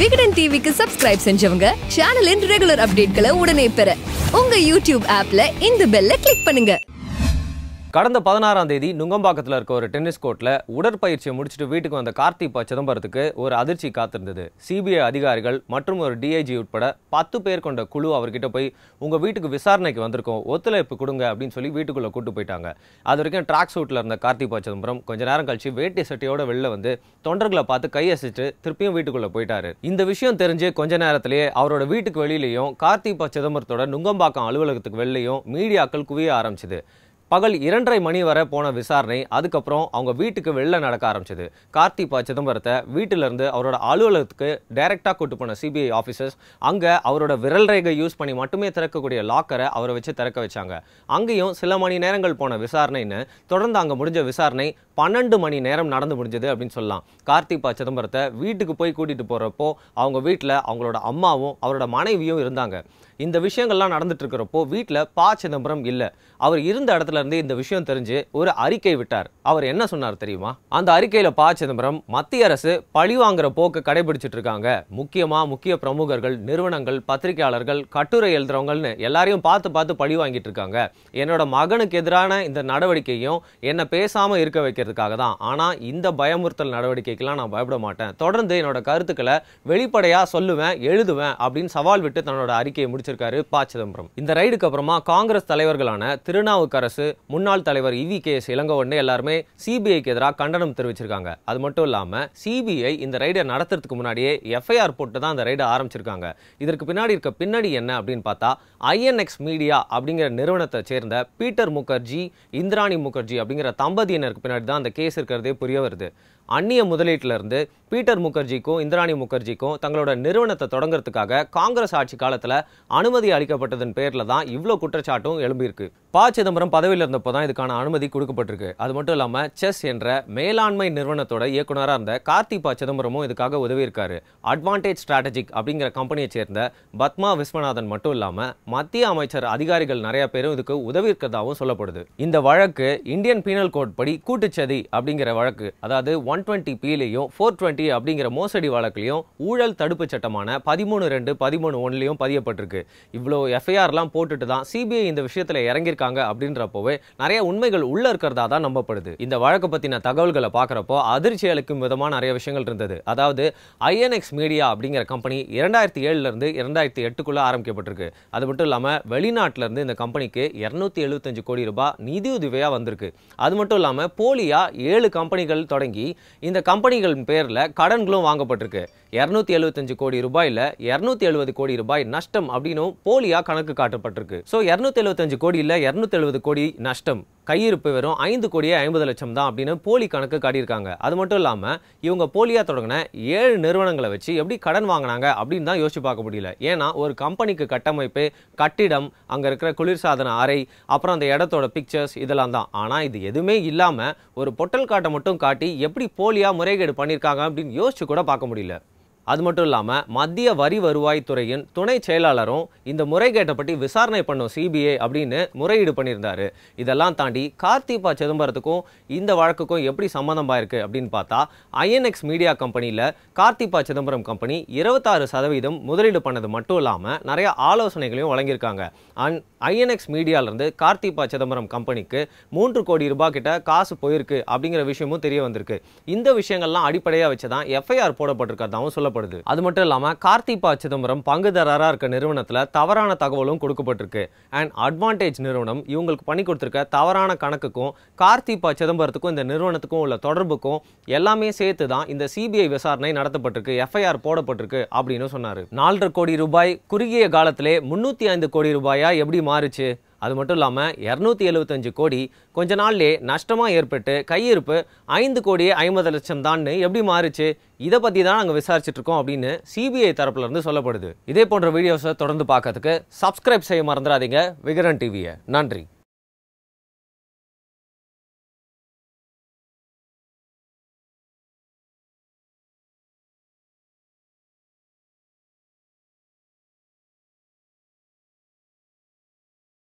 விகடன் டிவிக்கு சப்ஸ்கிரைப் செஞ்சவங்க சேனலின் ரெகுலர் அப்டேட்களை உடனே பெற உங்க யூடியூப் ஆப்ல இந்த பெல்ல கிளிக் பண்ணுங்க. கடந்த பதினாறாம் தேதி நுங்கம்பாக்கத்தில் இருக்க ஒரு டென்னிஸ் கோர்ட்டில் உடற்பயிற்சியை முடிச்சுட்டு வீட்டுக்கு வந்த கார்த்திக் ப. சிதம்பரத்துக்கு ஒரு அதிர்ச்சி காத்திருந்தது. சிபிஐ அதிகாரிகள் மற்றும் ஒரு டிஐஜி உட்பட பத்து பேர் கொண்ட குழு அவர்கிட்ட போய் உங்கள் வீட்டுக்கு விசாரணைக்கு வந்திருக்கோம். ஒத்துழைப்பு கொடுங்க அப்படின்னு சொல்லி வீட்டுக்குள்ளே கூட்டு போயிட்டாங்க. அது வரைக்கும் ட்ராக் சூட்டில் இருந்த கார்த்திக் ப. சிதம்பரம் கொஞ்ச நேரம் கழிச்சு வேட்டி சட்டையோட வெளில வந்து தொண்டர்களை பார்த்து கையசிட்டு திருப்பியும் வீட்டுக்குள்ளே போயிட்டாரு. இந்த விஷயம் தெரிஞ்சு கொஞ்ச நேரத்திலேயே அவரோட வீட்டுக்கு வெளியிலையும் கார்த்திக் ப. சிதம்பரத்தோட நுங்கம்பாக்கம் அலுவலகத்துக்கு வெளிலையும் மீடியாக்கள் குவிய ஆரம்பிச்சுது. பகல் இரண்டரை மணி வரை போன விசாரணை அதுக்கப்புறம் அவங்க வீட்டுக்கு வெளில நடக்க ஆரம்பிச்சது. கார்த்தி ப சிதம்பரத்தை வீட்டிலிருந்து அவரோட அலுவலகத்துக்கு டைரெக்டாக கூட்டு போன சிபிஐ ஆஃபீஸர்ஸ் அங்கே அவரோட விரல் ரேகை யூஸ் பண்ணி மட்டுமே திறக்கக்கூடிய லாக்கரை அவரை வச்சு திறக்க வச்சாங்க. அங்கேயும் சில மணி நேரங்கள் போன விசாரணைன்னு தொடர்ந்து அங்கே முடிஞ்ச விசாரணை பன்னெண்டு மணி நேரம் நடந்து முடிஞ்சது அப்படின்னு சொல்லலாம். கார்த்தி ப சிதம்பரத்தை வீட்டுக்கு போய் கூட்டிகிட்டு போகிறப்போ அவங்க வீட்டில் அவங்களோட அம்மாவும் அவரோட மனைவியும் இருந்தாங்க. இந்த விஷயங்கள்லாம் நடந்துட்டு இருக்கிறப்போ வீட்டில் பா சிதம்பரம் இல்லை. அவர் இருந்த இடத்துல இருந்து இந்த விஷயம் தெரிஞ்சு ஒரு அறிக்கை விட்டார். அவர் என்ன சொன்னார் தெரியுமா? அந்த அறிக்கையில் ப சிதம்பரம் மத்திய அரசு பழி வாங்குற போக்கு கடைபிடிச்சிட்டு இருக்காங்க முக்கியமாக முக்கிய பிரமுகர்கள் நிறுவனங்கள் பத்திரிகையாளர்கள் கட்டுரை எழுதுறவங்கன்னு எல்லாரையும் பார்த்து பார்த்து பழி வாங்கிட்டு இருக்காங்க என்னோட மகனுக்கு எதிரான இந்த நடவடிக்கையும் என்னை பேசாமல் இருக்க வைக்கிறதுக்காக தான். ஆனால் இந்த பயமுறுத்தல் நடவடிக்கைக்கெல்லாம் நான் பயப்பட மாட்டேன். தொடர்ந்து என்னோட கருத்துக்களை வெளிப்படையாக சொல்லுவேன் எழுதுவேன் அப்படின்னு சவால் விட்டு தன்னோட அறிக்கையை முடிச்சிருக்காரு ப சிதம்பரம். இந்த ரைடுக்கு அப்புறமா காங்கிரஸ் தலைவர்களான திருநாவுக்கரசு முன்னாள் தலைவர் இவி கே எஸ் இளங்கவன்னு எல்லாருமே சிபிஐக்கு எதிராக கண்டனம் தெரிவிச்சிருக்காங்க. அது மட்டும் இல்லாம சிபிஐ இந்த ரைடை நடத்துறதுக்கு முன்னாடியே எஃப்ஐஆர் போட்டு தான் அந்த ரைடை ஆரம்பிச்சிருக்காங்க. இதற்கு பின்னாடி இருக்க பின்னாடி என்ன அப்படின்னு பார்த்தா ஐஎன்எக்ஸ் மீடியா அப்படிங்கிற நிறுவனத்தை சேர்ந்த பீட்டர் முகர்ஜி இந்திராணி முகர்ஜி அப்படிங்கிற தம்பதியினருக்கு பின்னாடி தான் அந்த கேஸ் இருக்கிறதே புரிய வருது. அந்நிய முதலீட்டிலிருந்து பீட்டர் முகர்ஜிக்கும் இந்திராணி முகர்ஜிக்கும் தங்களோட நிறுவனத்தை தொடங்குறதுக்காக காங்கிரஸ் ஆட்சி காலத்தில் அனுமதி அளிக்கப்பட்டதன் பேரில் தான் இவ்வளோ குற்றச்சாட்டும் எழும்பியிருக்கு. ப சிதம்பரம் பதவியில் இருந்தப்போ தான் இதுக்கான அனுமதி கொடுக்கப்பட்டிருக்கு. அது மட்டும் இல்லாமல் செஸ் என்ற மேலாண்மை நிறுவனத்தோட இயக்குனராக இருந்த கார்த்தி ப சிதம்பரமும் இதுக்காக உதவியிருக்காரு. அட்வான்டேஜ் ஸ்ட்ராட்டஜிக் அப்படிங்கிற கம்பெனியை சேர்ந்த பத்மா விஸ்வநாதன் மட்டும் இல்லாமல் மத்திய அமைச்சர் அதிகாரிகள் நிறைய பேரும் இதுக்கு உதவியிருக்கிறதாகவும் சொல்லப்படுது. இந்த வழக்கு இந்தியன் பீனல் கோட் படி கூட்டுச்சதி அப்படிங்கிற வழக்கு அதாவது ஒன் டுவெண்ட்டி பிலையும் ஃபோர் டுவெண்ட்டி அப்படிங்கிற மோசடி வழக்குலையும் ஊழல் தடுப்பு சட்டமான பதிமூணு ரெண்டு பதிமூணு ஒன்லையும் பதியப்பட்டிருக்கு. இவ்வளோ எஃப்ஐஆர்லாம் போட்டுட்டு தான் சிபிஐ இந்த விஷயத்தில் இறங்கியிருக்காங்க. அப்படின்றப்போவே நிறைய உண்மைகள் உள்ள இருக்கிறதா தான் நம்பப்படுது. இந்த வழக்கு பற்றின தகவல்களை பார்க்குறப்போ அதிர்ச்சி அளிக்கும் விதமாக நிறைய விஷயங்கள் இருந்தது. அதாவது ஐஎன்எக்ஸ் மீடியா அப்படிங்கிற கம்பெனி இரண்டாயிரத்தி ஏழுலேருந்து இரண்டாயிரத்தி எட்டுக்குள்ளே ஆரம்பிக்கப்பட்டிருக்கு. அது மட்டும் இல்லாமல் வெளிநாட்டிலேருந்து இந்த கம்பெனிக்கு இரநூத்தி எழுபத்தஞ்சு கோடி ரூபாய் நிதியுதவியாக வந்திருக்கு. அது மட்டும் இல்லாமல் போலியா ஏழு கம்பெனிகள் தொடங்கி இந்த கம்பெனிகளின் பேரில் கடன்களும் வாங்கப்பட்டிருக்கு. இரநூத்தி எழுபத்தஞ்சு கோடி ரூபாயில் இரநூத்தி எழுபது கோடி ரூபாய் நஷ்டம் அப்படின்னும் போலியா கணக்கு காட்டப்பட்டிருக்கு. ஸோ இரநூத்தி எழுபத்தஞ்சு கோடியில் இரநூத்தி எழுபது கோடி நஷ்டம். கையிருப்பு வெறும் ஐந்து கோடியே ஐம்பது லட்சம் தான் அப்படின்னு போலி கணக்கு காட்டியிருக்காங்க. அது மட்டும் இல்லாமல் இவங்க போலியாக தொடங்கின ஏழு நிறுவனங்களை வச்சு எப்படி கடன் வாங்கினாங்க அப்படின்னு தான் யோசிச்சு பார்க்க முடியல. ஏன்னா ஒரு கம்பெனிக்கு கட்டமைப்பு கட்டிடம் அங்கே இருக்கிற குளிர்சாதன அறை அப்புறம் அந்த இடத்தோட பிக்சர்ஸ் இதெல்லாம் தான். ஆனால் இது எதுவுமே இல்லாமல் ஒரு பொட்டல் காட்டை மட்டும் காட்டி எப்படி போலியாக முறைகேடு பண்ணியிருக்காங்க அப்படின்னு யோசிச்சு கூட பார்க்க முடியல. அது மட்டும் இல்லாமல் மத்திய வரி வருவாய்த்துறையின் துணை செயலாளரும் இந்த முறைகேட்டை பற்றி விசாரணை பண்ணும் சிபிஐ அப்படின்னு முறையீடு பண்ணியிருந்தாரு. இதெல்லாம் தாண்டி கார்த்தி ப சிதம்பரத்துக்கும் இந்த வழக்குக்கும் எப்படி சம்மந்தம் இருக்கு அப்படின்னு பார்த்தா ஐஎன்எக்ஸ் மீடியா கம்பெனியில் கார்த்தி ப சிதம்பரம் கம்பெனி இருபத்தாறு சதவீதம் முதலீடு பண்ணது மட்டும் இல்லாமல் நிறைய ஆலோசனைகளையும் வழங்கியிருக்காங்க. அண்ட் ஐஎன்எக்ஸ் மீடியாவிலேருந்து கார்த்தி ப சிதம்பரம் கம்பெனிக்கு மூன்று கோடி ரூபாய் கிட்ட காசு போயிருக்கு அப்படிங்கிற விஷயமும் தெரிய வந்திருக்கு. இந்த விஷயங்கள்லாம் அடிப்படையாக வச்சு தான் எஃப்ஐஆர் போடப்பட்டிருக்கிறதாவும் சொல்லப்படுது. அது மட்டும் இல்லாமல் கார்த்தி ப சிதம்பரம் பங்குதாரராக இருக்க நிறுவனத்தில் தவறான தகவலும் கொடுக்கப்பட்டிருக்கு. அண்ட் அட்வான்டேஜ் நிறுவனம் இவங்களுக்கு பண்ணி கொடுத்துருக்க தவறான கணக்குக்கும் கார்த்தி ப சிதம்பரத்துக்கும் இந்த நிறுவனத்துக்கும் உள்ள தொடர்புக்கும் எல்லாமே சேர்த்து தான் இந்த சிபிஐ விசாரணை நடத்தப்பட்டிருக்கு எஃப்ஐஆர் போடப்பட்டிருக்கு அப்படின்னு சொன்னார். நாலரை கோடி ரூபாய் குறுகிய காலத்திலே முன்னூற்றி ஐந்து கோடி ரூபாயா எப்படி மாறுச்சு. அது மட்டும் இல்லாமல் இரநூத்தி எழுபத்தஞ்சு கோடி கொஞ்ச நாள்லே நஷ்டமாக ஏற்பட்டு கையிருப்பு ஐந்து கோடியே ஐம்பது லட்சம் தான் எப்படி மாறுச்சு? இதை பற்றி தான் நாங்கள் விசாரிச்சுட்டு இருக்கோம் அப்படின்னு சிபிஐ தரப்புல இருந்து சொல்லப்படுது. இதே போன்ற வீடியோஸை தொடர்ந்து பார்க்கறதுக்கு சப்ஸ்கிரைப் செய்ய மறந்துடாதீங்க. விகரன் டிவியை நன்றி.